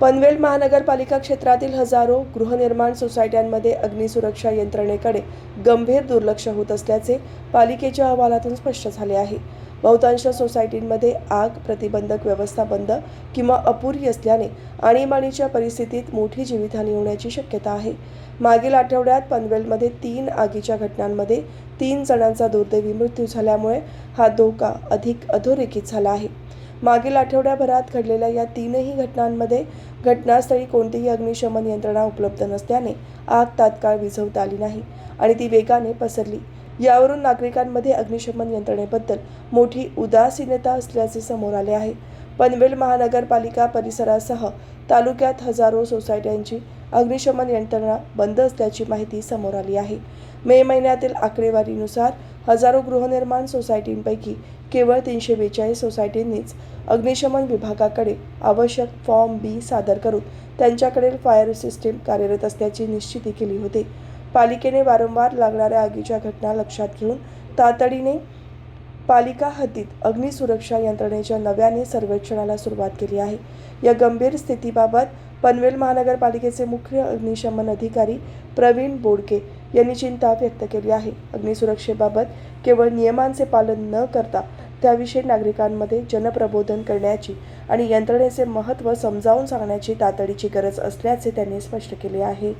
पनवेल महानगरपालिका क्षेत्रातील हजारो गृहनिर्माण सोसायट्यांमध्ये अग्निसुरक्षा यंत्रणेकडे गंभीर दुर्लक्ष होत असल्याचे पालिकेच्या अहवालातून स्पष्ट झाले आहे. बहुतांश सोसायटींमध्ये आग प्रतिबंधक व्यवस्था बंद किंवा अपुरी असल्याने आणीबाणीच्या परिस्थितीत मोठी जीवितहानी होण्याची शक्यता आहे. मागील आठवड्यात पनवेलमध्ये तीन आगीच्या घटनांमध्ये तीन जणांचा दुर्दैवी मृत्यू झाल्यामुळे हा धोका अधिक अधोरेखित झाला आहे. मागील आठवड्याभरात घडलेल्या या तीनही घटनांमध्ये घटनास्थळी कोणतीही अग्निशमन यंत्रणा उपलब्ध नसल्याने आग तात्काळ विझवता आली नाही आणि ती वेगाने पसरली. यावरून नागरिकांमध्ये अग्निशमन यंत्रणेबद्दल मोठी उदासीनता असल्याचे समोर आले आहे. पनवेल महानगरपालिका परिसरासह तालुक्यात हजारो सोसायट्यांची अग्निशमन यंत्रणा बंद असल्याची माहिती समोर आली आहे. मे महिन्यातील आकडेवारीनुसार हजारो गृहनिर्माण सोसायटींपैकी केवळ तीनशे बेचाळीस सोसायटींनीच अग्निशमन विभागाकडे आवश्यक फॉर्म बी सादर करून त्यांच्याकडील फायर सिस्टीम कार्यरत असल्याची निश्चिती केली होती. पालिकेने वारंवार लागणाऱ्या आगीच्या घटना लक्षात घेऊन तातडीने पालिका हद्दीत अग्निसुरक्षा यंत्रणेच्या नव्याने सर्वेक्षणाला सुरुवात केली आहे. या गंभीर स्थितीबाबत पनवेल महानगरपालिकेचे मुख्य अग्निशमन अधिकारी प्रवीण बोडके यांनी चिंता व्यक्त केली आहे. अग्निसुरक्षेबाबत केवळ नियमांचे पालन न करता त्याविषयी नागरिकांमध्ये जनप्रबोधन करण्याची आणि यंत्रणेचे महत्त्व समजावून सांगण्याची तातडीची गरज असल्याचे त्यांनी स्पष्ट केले आहे.